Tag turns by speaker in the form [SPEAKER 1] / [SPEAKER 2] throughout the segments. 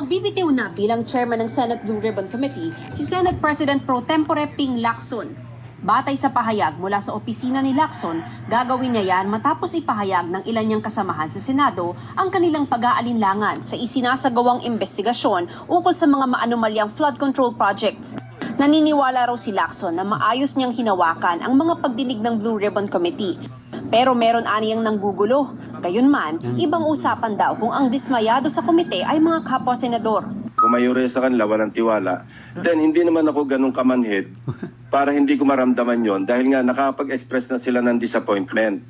[SPEAKER 1] Magbibitiw na bilang chairman ng Senate Blue Ribbon Committee si Senate President Pro Tempore Ping Lacson. Batay sa pahayag mula sa opisina ni Lacson, gagawin niya yan matapos ipahayag ng ilan niyang kasamahan sa Senado ang kanilang pag-aalinlangan sa isinasagawang investigasyon ukol sa mga maanumalyang flood control projects. Naniniwala raw si Lacson na maayos niyang hinawakan ang mga pagdinig ng Blue Ribbon Committee. Pero meron aniyang nanggugulo. Gayunman, ibang usapan daw kung ang dismayado sa komite ay mga kapwa senador.
[SPEAKER 2] Kung mayroon sa kanila, walang tiwala, then hindi naman ako ganun kamanhid para hindi ko maramdaman yon dahil nga nakapag-express na sila ng disappointment.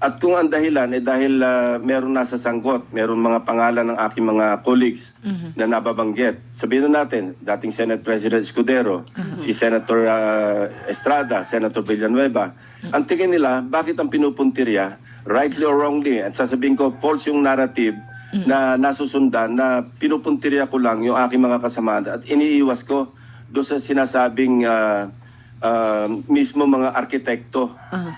[SPEAKER 2] At kung ang dahilan ay dahil ah, meron nasa sangkot, meron mga pangalan ng aking mga colleagues na nababanggit. Sabihin na natin, dating Senate President Escudero, si Senator ah, Estrada, Senator Villanueva, ang tingin nila, bakit ang pinupuntirya, rightly or wrongly, at sasabihin ko, false yung narrative na nasusundan na pinupuntirya ko lang yung aking mga kasamahan. At iniiwas ko doon sa sinasabing ah, ah, mismo mga arkitekto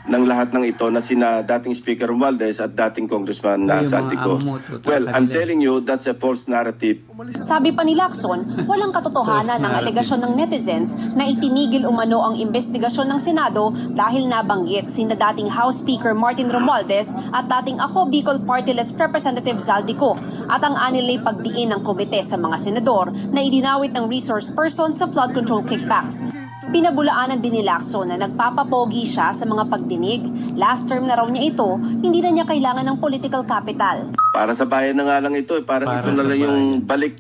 [SPEAKER 2] ng lahat ng ito na sina dating Speaker Romualdez at dating Congressman uh,
[SPEAKER 3] amo to,
[SPEAKER 2] Well, I'm telling you, that's a false narrative.
[SPEAKER 1] Sabi pa ni Lacson, walang katotohanan ng alegasyon ng netizens na itinigil umano ang investigasyon ng Senado dahil nabanggit sina dating House Speaker Martin Romualdez at dating Ako Bicol Party List Representative Zaldico at ang anilay pagdiin ng komite sa mga senador na idinawit ng resource person sa flood control kickbacks. Pinabulaanan din ni Lacson na nagpapapogi siya sa mga pagdinig. Last term na raw niya ito, hindi na niya kailangan ng political capital.
[SPEAKER 2] Para sa bayan na nga lang ito, eh. parang
[SPEAKER 3] Para
[SPEAKER 2] ito na lang yung balik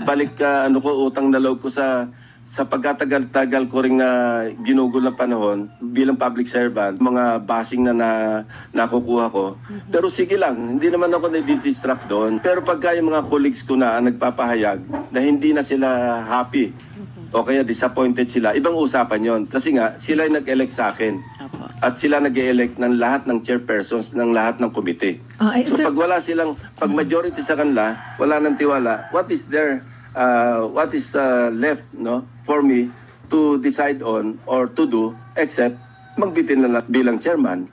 [SPEAKER 2] balik ka ano ko utang na loob ko sa sa pagkatagal-tagal ko ring na ginugol na panahon bilang public servant, mga basing na, na nakukuha ko. Pero sige lang, hindi naman ako nadidistract doon. Pero pagka yung mga colleagues ko na ang nagpapahayag na hindi na sila happy o kaya disappointed sila, ibang usapan yon Kasi nga, sila yung nag-elect sa akin. At sila nag elect ng lahat ng chairpersons ng lahat ng komite.
[SPEAKER 4] Ah, ay,
[SPEAKER 2] So
[SPEAKER 4] sir-
[SPEAKER 2] pag wala silang, pag majority sa kanila, wala nang tiwala, what is there, uh, what is uh, left no, for me to decide on or to do except magbitin na lang bilang chairman